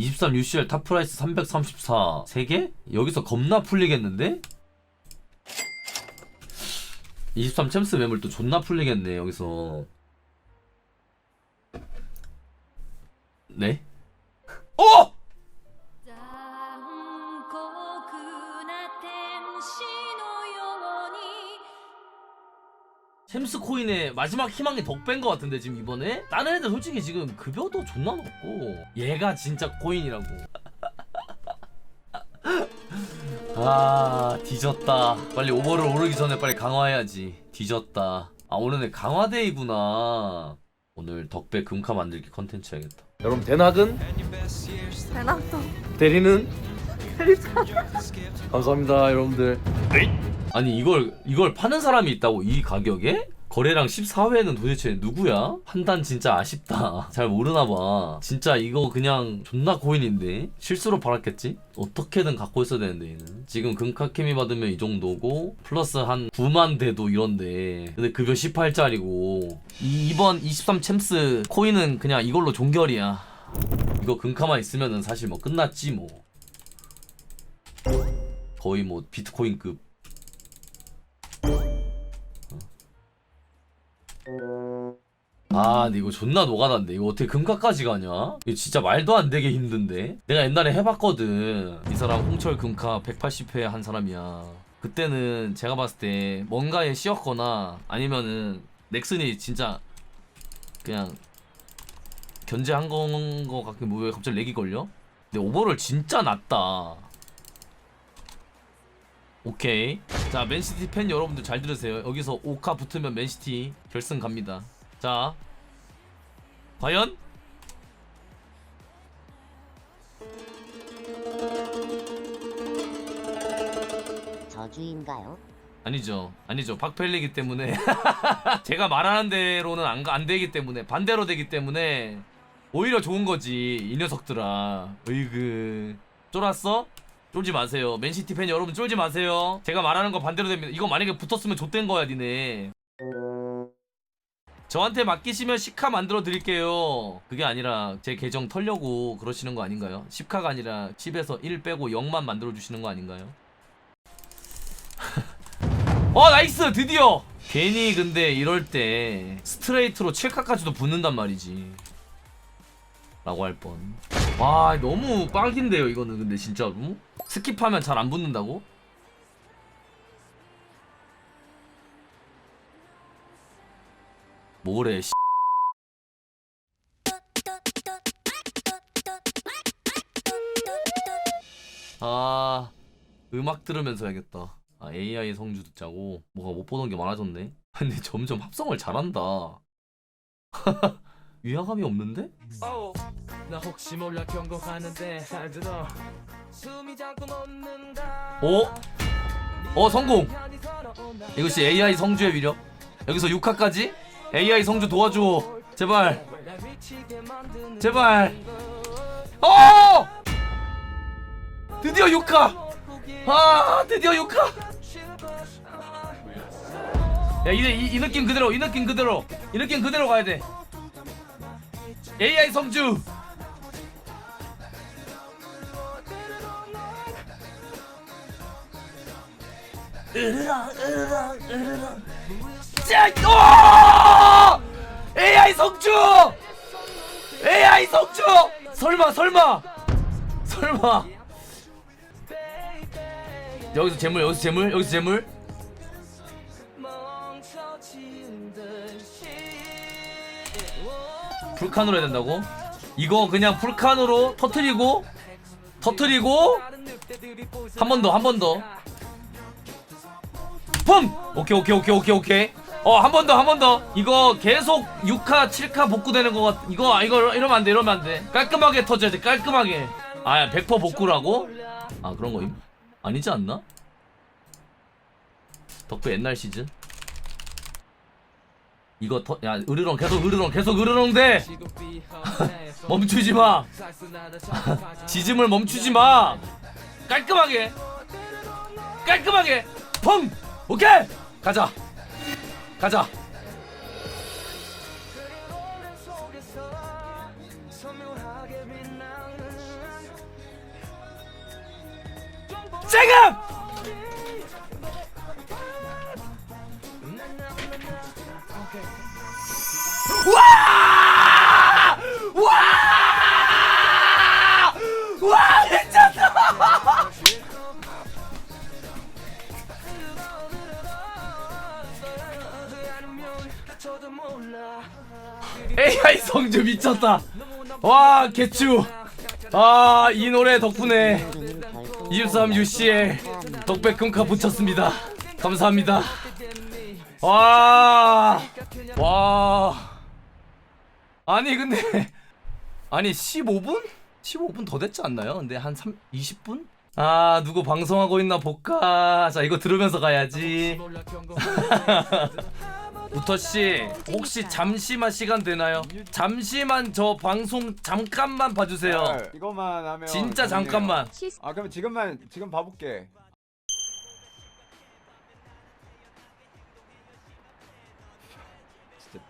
23 UCL 탑 프라이스 334 3개? 여기서 겁나 풀리겠는데? 23 챔스 매물 또 존나 풀리겠네 여기서 네? 어! 챔스 코인의 마지막 희망이 덕배인 것 같은데 지금 이번에? 다른 애들 솔직히 지금 급여도 존나 높고 얘가 진짜 코인이라고. 아 뒤졌다. 빨리 오버를 오르기 전에 빨리 강화해야지. 뒤졌다. 아 오늘은 강화데이구나. 오늘 덕배 금카 만들기 컨텐츠 해야겠다. 여러분 대낙은? 대낮도. 대리는? 감사합니다 여러분들 아니 이걸 이걸 파는 사람이 있다고 이 가격에? 거래량 14회는 도대체 누구야? 판단 진짜 아쉽다. 잘 모르나 봐. 진짜 이거 그냥 존나 고인인데 실수로 팔았겠지? 어떻게든 갖고 있어야 되는데 얘는. 지금 금카케미 받으면 이 정도고 플러스 한 9만 대도 이런데 근데 급여 18짜리고 이, 이번 23 챔스 코인은 그냥 이걸로 종결이야. 이거 금카만 있으면은 사실 뭐 끝났지 뭐. 거의 뭐 비트코인급 아 근데 이거 존나 노가다인데 이거 어떻게 금카까지 가냐? 이거 진짜 말도 안 되게 힘든데 내가 옛날에 해봤거든 이 사람 홍철 금카 180회 한 사람이야 그때는 제가 봤을 때 뭔가에 씌었거나 아니면은 넥슨이 진짜 그냥 견제한 건 거 같긴 뭐왜 갑자기 렉이 걸려? 근데 오버를 진짜 낮다 오케이. 자, 맨시티 팬 여러분들 잘 들으세요. 여기서 5카 붙으면 맨시티 결승 갑니다. 자, 과연? 저주인가요? 아니죠. 아니죠. 박펠리기 때문에 제가 말하는 대로는 안, 가- 안 되기 때문에 반대로 되기 때문에 오히려 좋은 거지. 이 녀석들아. 으이그. 쫄았어? 쫄지 마세요. 맨시티 팬 여러분 쫄지 마세요. 제가 말하는 거 반대로 됩니다. 이거 만약에 붙었으면 좆된 거야, 니네. 저한테 맡기시면 10카 만들어 드릴게요. 그게 아니라 제 계정 털려고 그러시는 거 아닌가요? 10카가 아니라 10에서 1 빼고 0만 만들어 주시는 거 아닌가요? 어 나이스 드디어 괜히 근데 이럴 때 스트레이트로 7카까지도 붙는단 말이지 라고 할뻔와 너무 빡인데요 이거는 근데 진짜로 스킵하면 잘 안 붙는다고? 뭐래 씨. 아 음악 들으면서 해야겠다. 아 AI 성주 듣자고. 뭐가 못 보던 게 많아졌네. 근데 점점 합성을 잘한다. 위화감이 없는데? 어, 나 혹시 몰라 경고하는데 잘 들어. 숨이 자꾸 멎는다. 어? 어 성공! 이것이 AI 성주의 위력? 여기서 6화까지 AI 성주 도와줘. 제발. 제발. 어! 드디어 6화 아 드디어 6화 야이 이, 이 느낌 그대로 이 느낌 그대로. 이 느낌 그대로 가야 돼. AI 성주. 으르렁 으르렁 으르렁. 짜! 오! AI 성주! AI 성주! 설마 설마 설마 여기서 재물 여기서 재물 여기서 재물 풀칸으로 해야 된다고? 이거 그냥 풀칸으로 터트리고 터트리고 한 번 더 한 번더 품! 오케이 오케이 오케이 오케이 오케이 어 한 번 더 한 번 더. 이거 계속 6카 7카 복구되는 거 같... 이거 이거 이러면 안 돼 이러면 안 돼. 깔끔하게 터져야 돼 깔끔하게. 아 100% 복구라고? 아 그런 거임? 아니지 않나? 덕후 옛날 시즌? 이거 터... 야 으르렁 계속 으르렁 계속 으르렁 돼. 비하네 멈추지 마. 지짐을 멈추지 마. 깔끔하게. 깔끔하게. 펑! 오케이! 가자 가자. 지금! 와! AI 성주 미쳤다. 와, 개추. 아, 이 노래 덕분에 23 UCL 덕백 금카 붙였습니다. 감사합니다. 와, 와. 아니 근데 아니 15분? 15분 더 됐지 않나요? 근데 한 3, 20분? 아 누구 방송하고 있나 볼까? 자 이거 들으면서 가야지. 우터 씨 혹시 잠시만 시간 되나요? 잠시만 저 방송 잠깐만 봐주세요. 아, 이것만 하면 진짜. 잠깐만. 아 그럼 지금만 지금 봐볼게. 진짜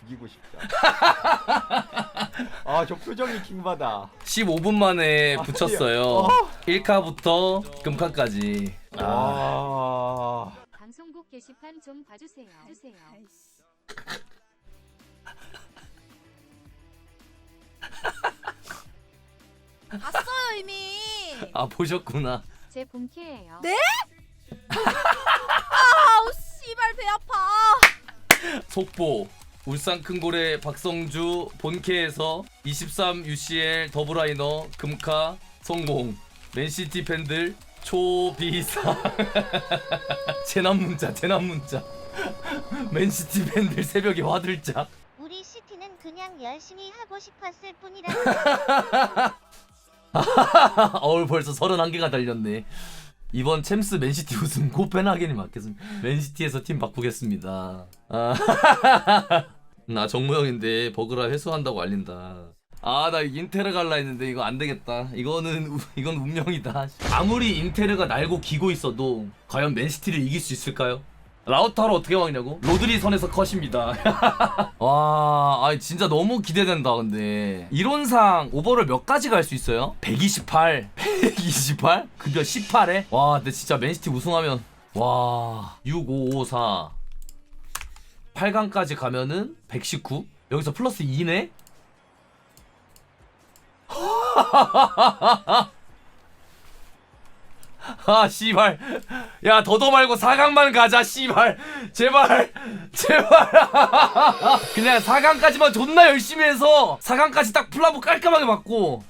죽이고 싶다. 아 저 표정이 킹받아. 15분 만에 아, 붙였어요. 어. 1카부터 금카까지. 아, 와. 게시판 좀 봐주세요. 주세요. 봤어요 이미. 아 보셨구나. 제 본캐예요. 네? 아우 씨발 배 아파. 속보 울산 큰고래 박성주 본캐에서 23 UCL 더블라이너 금카 성공 맨시티 팬들 초비상. 재난 문자 재난 문자. 맨시티 팬들 새벽에 화들짝. 우리 시티는 그냥 열심히 하고 싶었을 뿐이라. 어우 벌써 31개가 달렸네. 이번 챔스 맨시티 우승 코펜하겐이 맞겠습니다. 맨시티에서 팀 바꾸겠습니다. 아, 나 정모형인데 버그라 회수한다고 알린다 아 나 인테르 갈라 했는데 이거 안 되겠다 이거는 우- 이건 운명이다 아무리 인테르가 날고 기고 있어도 과연 맨시티를 이길 수 있을까요? 라우타로 어떻게 막냐고? 로드리 선에서 컷입니다. 와, 아 진짜 너무 기대된다. 근데 이론상 오버를 몇 가지 갈 수 있어요? 128, 128, 급여 18에. 와, 근데 진짜 맨시티 우승하면 와, 6554, 8강까지 가면은 119. 여기서 플러스 2네. 아 씨발. 야 더더 말고 4강만 가자 씨발. 제발 제발. 그냥 4강까지만 존나 열심히 해서 4강까지 딱 플라보 깔끔하게 맞고